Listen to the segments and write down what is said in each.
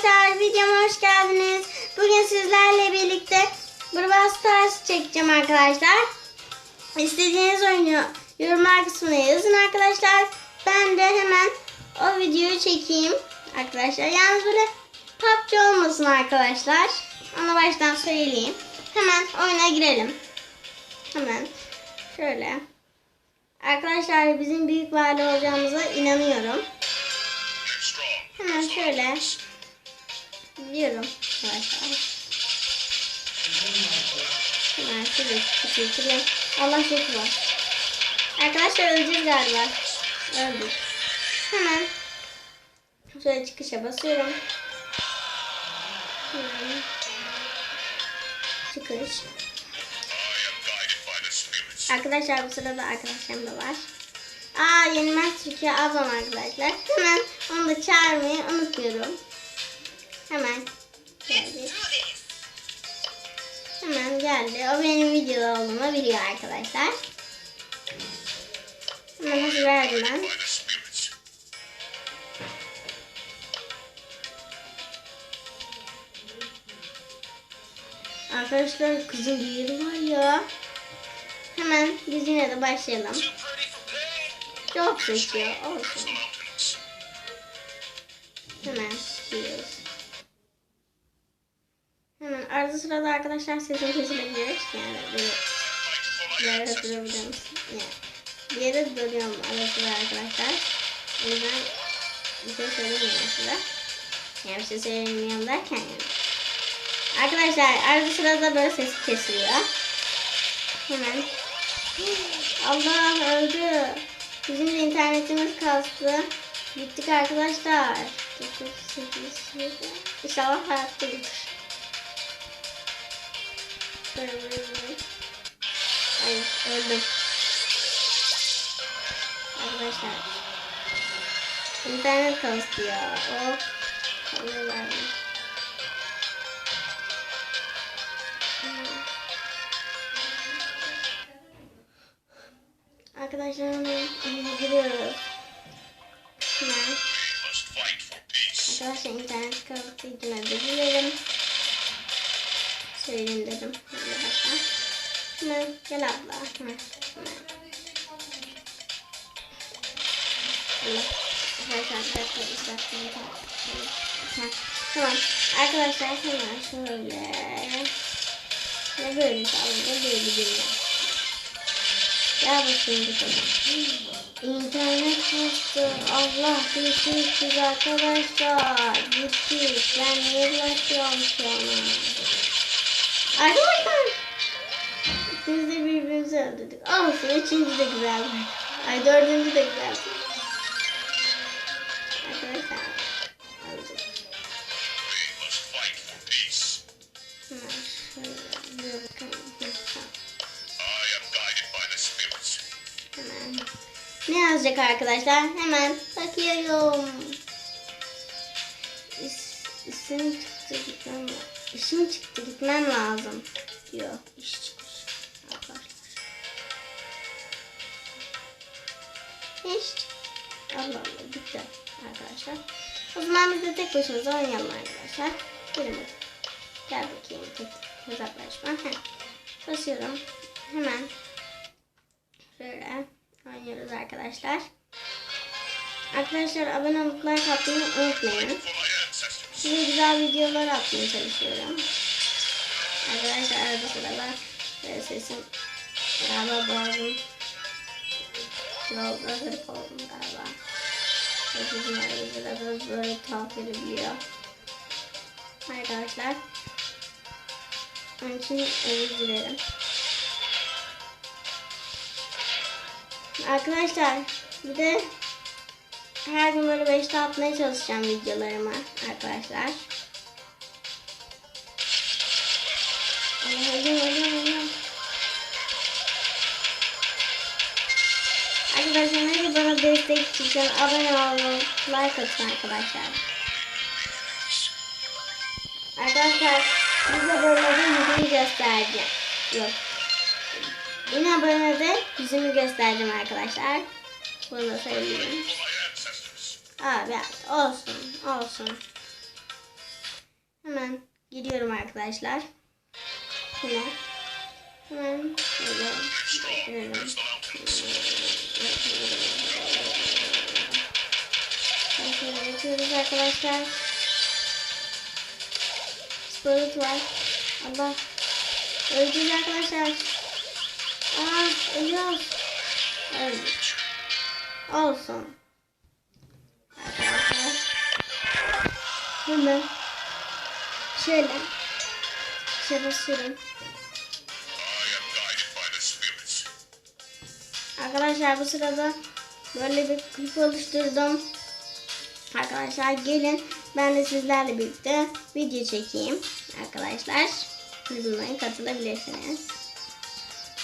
arkadaşlar videoma hoş geldiniz. Bugün sizlerle birlikte Brawl Stars çekeceğim arkadaşlar. İstediğiniz oyunu yorumlar kısmına yazın arkadaşlar. Ben de hemen o videoyu çekeyim arkadaşlar. Yalnız böyle PUBG olmasın arkadaşlar. Onu baştan söyleyeyim. Hemen oyuna girelim. Hemen şöyle. Arkadaşlar bizim büyük vali olacağımıza inanıyorum. Hemen şöyle diyorum arkadaşlar. Hemen şöyle küçülteyim. Allah şükür var. Arkadaşlar öleceğiz galiba. Öldük. Hemen şöyle çıkışa basıyorum. Hemen. Çıkış. Arkadaşlar bu sırada arkadaşlarım da var. Aa yenilmez Türkiye ablam arkadaşlar. Hemen onu da çağırmayı unutmuyorum. Hemen geldi. Hemen geldi. O benim videoda olduğumu biliyor arkadaşlar. Hemen hazır verdim ben. Arkadaşlar kızın yeri var ya. Hemen biz yine de başlayalım. Çok seçiyor. Olsun. Hemen Sırada arkadaşlar sesim kesilebilir. Yani böyle bir yere durabilirim. Yani bir yere duruyorum arada sıra arkadaşlar. O yüzden bir şey söylemiyorum size. Yani bir şey söylemiyorum derken yani. Arkadaşlar arada sırada böyle ses kesiliyor. Hemen. Allah öldü. Bizim de internetimiz kastı. Gittik arkadaşlar. 9, 8, 7. İnşallah hayatta gelir. Hayır öldüm. Arkadaşlar. İnternet kastı ya. Oh. Kabul verdim. Arkadaşlar hemen giriyoruz. Hemen. Arkadaşlar internet kafasıydım evde girelim. Söyleyeyim dedim. Hemen gel abla. Hemen. Hemen. Allah. Arkadaşlar bir. Ha, Tamam. Arkadaşlar hemen şöyle. Ne böyle sağlayayım. Ne böyle gidiyor. Gel bakayım bakalım. İnternet kastı. Allah geçmişiz arkadaşlar. Gittik. Ben niye ulaşıyorum şu an? Arkadaşlar. İkimiz de birbirimizi öldürdük. Olsun. Üçüncü de güzeldi. Ay dördüncü de güzeldi. Arkadaşlar. Ne yazacak arkadaşlar? Hemen bakıyorum. İs, isim çıktı gitmem. İşim çıktı gitmem lazım. Diyor. İş çıkmış. İş çıktı. Allah Allah bitti arkadaşlar. O zaman biz de tek başımıza oynayalım arkadaşlar. Gelin. Gel bakayım tek hesaplaşma. Heh. Basıyorum. Hemen Şöyle oynuyoruz arkadaşlar. Arkadaşlar abone olup like unutmayın. Size güzel videolar atmaya çalışıyorum. Arkadaşlar arada sırada böyle sesim galiba boğazım yolda hırp oldum galiba. Bizim arada sırada böyle tuhaf gelebiliyor. Arkadaşlar. Onun için özür dilerim. Arkadaşlar bir de her gün böyle 5'te atmaya çalışacağım videolarımı arkadaşlar. Öldüm öldüm öldüm. Arkadaşlar neyse bana destek çıkın. Abone olun. Like atın arkadaşlar. Arkadaşlar size böyle yüzümü göstereceğim. Yok. Yine bölümde yüzümü göstereceğim arkadaşlar. Bunu da söyleyeyim. Abi olsun olsun. Hemen gidiyorum arkadaşlar. Yine. Hemen şöyle girelim. Şöyle yapıyoruz arkadaşlar. Spirit var. Allah. Öleceğiz arkadaşlar. Aa ölüyoruz. Öldük. Olsun. Hemen. Şöyle. Şey basıyorum. Arkadaşlar bu sırada böyle bir klip oluşturdum. Arkadaşlar gelin ben de sizlerle birlikte video çekeyim arkadaşlar. Bunlara katılabilirsiniz.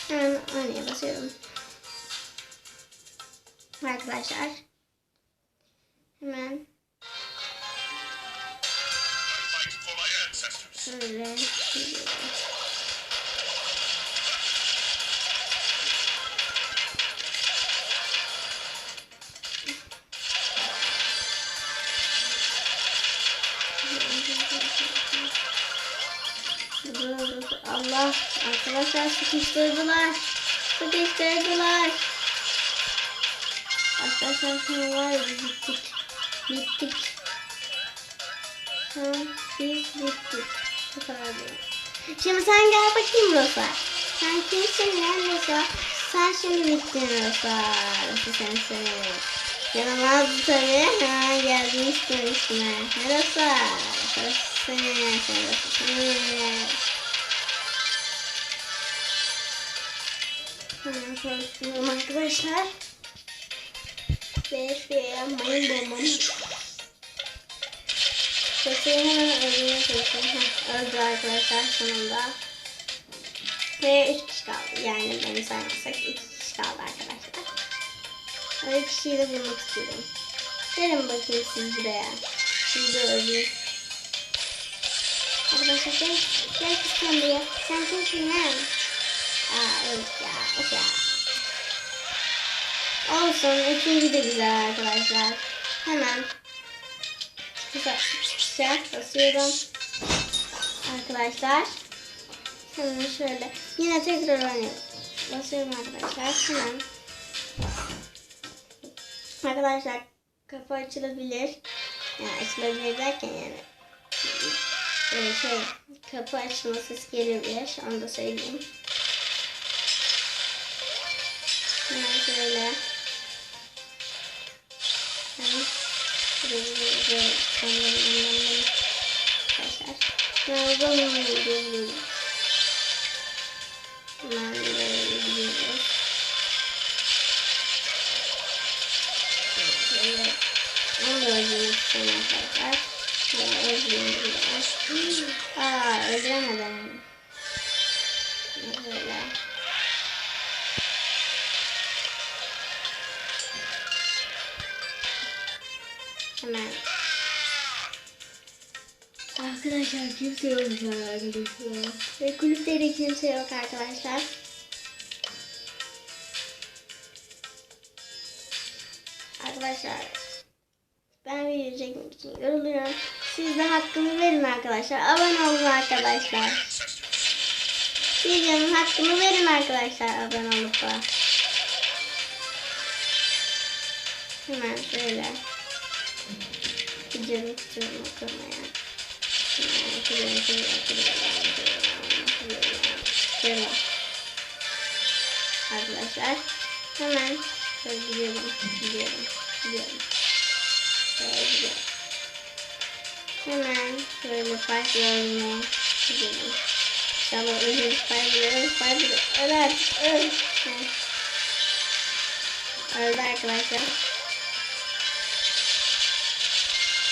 Hemen oynaya basıyorum. Arkadaşlar. Hemen şöyle Allah arkadaşlar sıkıştırdılar. Sıkıştırdılar. Arkadaşlar an var ya bittik. Bittik. An biz bittik. Kadar değil. Şimdi sen gel bakayım Rosa. Sen kimsin lan Rosa? Sen şimdi bittin Rosa. Rosa sensin. Yanamazdı tabii. Ha geldin üstüne üstüne. Rosa. Rosa sen. Sen Rosa sen. Hemen şöyle arkadaşlar. Ve şuraya mayın bombamı. Sesini hemen öldürmeye çalışıyorum. Öldü arkadaşlar sonunda. Ve 3 kişi kaldı. Yani beni saymazsak 2 kişi kaldı arkadaşlar. 2 kişiyi de bulmak istiyorum. Gelin bakayım siz buraya. Siz de öldürün. Arkadaşlar gel, gel kız sen buraya. Sen kimsin lan? Aa öldük ya. Of ya. Olsun. Üçüncü de güzel arkadaşlar. Hemen şey basıyorum. Arkadaşlar. Hemen şöyle. Yine tekrar oynayalım. Basıyorum arkadaşlar. Hemen. Arkadaşlar kapı açılabilir. Yani açılabilir derken yani e, şey kapı sesi gelebilir. Onu da söyleyeyim. Gidiyoruz. Böyle. Onu da öldürmek istiyorum arkadaşlar. Şöyle öldüreyim biraz. Aa öldüremedim. Böyle. Hemen. Arkadaşlar kimse yok arkadaşlar. Ve kulüpte de kimse yok arkadaşlar. Arkadaşlar ben video çekmek için yoruluyorum. Siz de hakkımı verin arkadaşlar. Abone olun arkadaşlar. Videonun hakkını verin arkadaşlar abone olup da. Hemen şöyle. Gidiyorum tutuyorum okumaya. Hemen okuyorum, okuyorum, okuyorum, okuyorum, okuyorum. Arkadaşlar hemen şöyle gidiyorum, gidiyorum, gidiyorum. Şöyle gidiyorum. Hemen şöyle farklı olmaya gidiyorum. İnşallah ölür, farklı, farklı. Öl artık, öl. Heh. Öldü arkadaşlar.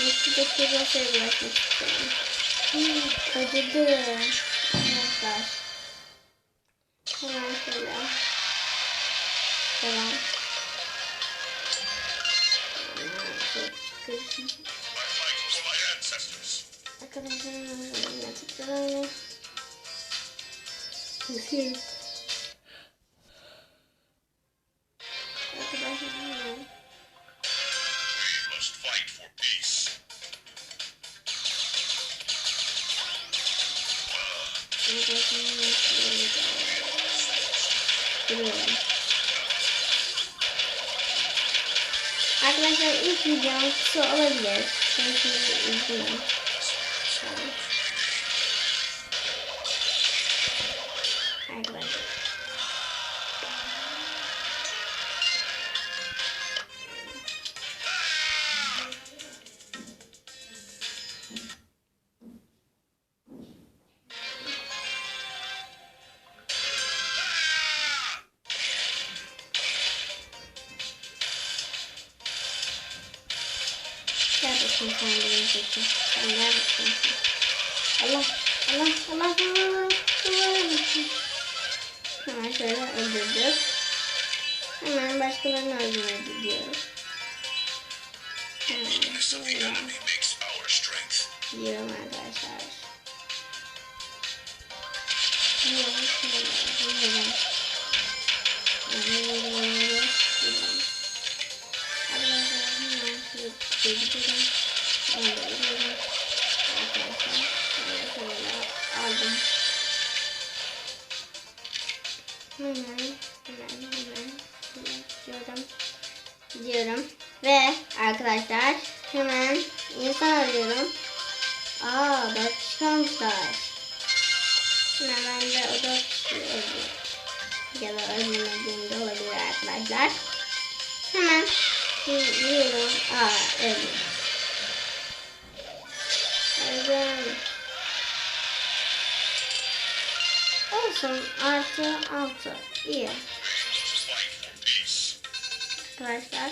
Üstündeki masaya bırakmak istiyorum. Acıdı. Arkadaşlar. Hemen şöyle. Çıkırsın. Arkadaşlar. Basıyorum. Arkadaşlar videom kısa olabilir. Ben şimdi üzgünüm. Tamam. Arkadaşlar. Sen benim seçim. Sen gel bakayım sen. Allah, Allah, Allah, Allah, Allah. Hemen şöyle öldürdük. Hemen başkalarını öldürmeye gidiyoruz. Hemen Weakness of the şöyle gidiyorum. Şöyle gidiyorum. Arkadaşlar şöyle aldım. Hemen hemen hemen diyorum. Diyorum. Ve arkadaşlar hemen insan arıyorum. Aa dört kişi kalmışlar. Hemen ben de o öldüm. Ya da ölmediğim de olabilir arkadaşlar. Hemen diyorum. Aa öldüm. Öldüm. Olsun artı altı. İyi. Arkadaşlar.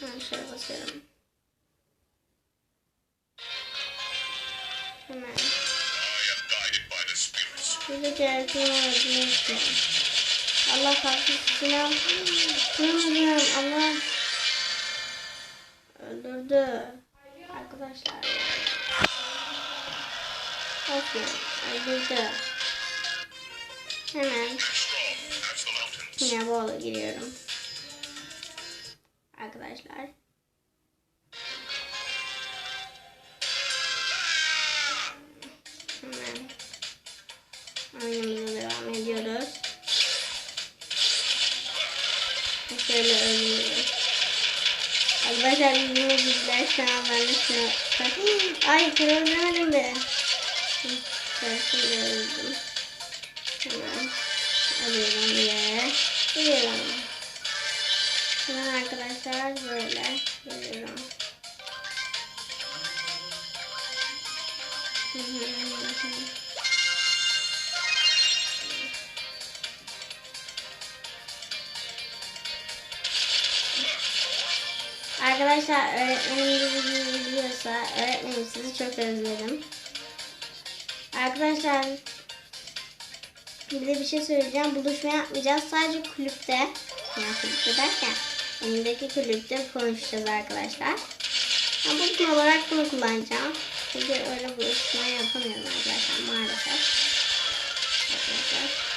Hemen şöyle basıyorum. Hemen. Bir de öldürmek istiyorum. Allah kahretsin. Duymadım. Allah. Öldürdü. Arkadaşlar. Bakın. Öldürdü. Hemen yine boğula giriyorum. Arkadaşlar. Hemen oyunumuza şu an ben. Ay kere öldüremedim de. Hı, Ben şimdi öldüm. Hemen alıyorum diye. Geliyorum. Hemen arkadaşlar böyle geliyorum. Hı hı hı hı. Arkadaşlar öğretmenim bu videoyu izliyorsa öğretmenim sizi çok özledim. Arkadaşlar de bir şey söyleyeceğim. Buluşma yapmayacağız. Sadece kulüpte yani kulüpte derken önündeki kulüpte konuşacağız arkadaşlar. Ben buluşma olarak bunu kullanacağım. Çünkü öyle buluşma yapamıyorum arkadaşlar maalesef. Arkadaşlar.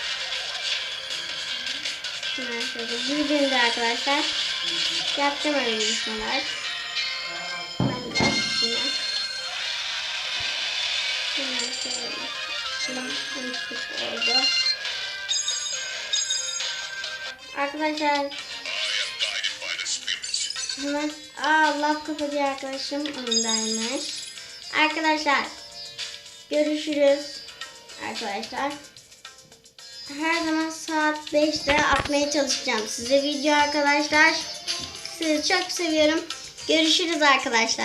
Şöyle arkadaşlar yapacağım öyle buluşmalar. Ben de yine. Hemen şöyle. Konuştuk oldu. Arkadaşlar hemen aa laf kapıcı arkadaşım ondaymış. Arkadaşlar görüşürüz. Arkadaşlar her zaman saat 5'te atmaya çalışacağım size video arkadaşlar. Sizi çok seviyorum. Görüşürüz arkadaşlar.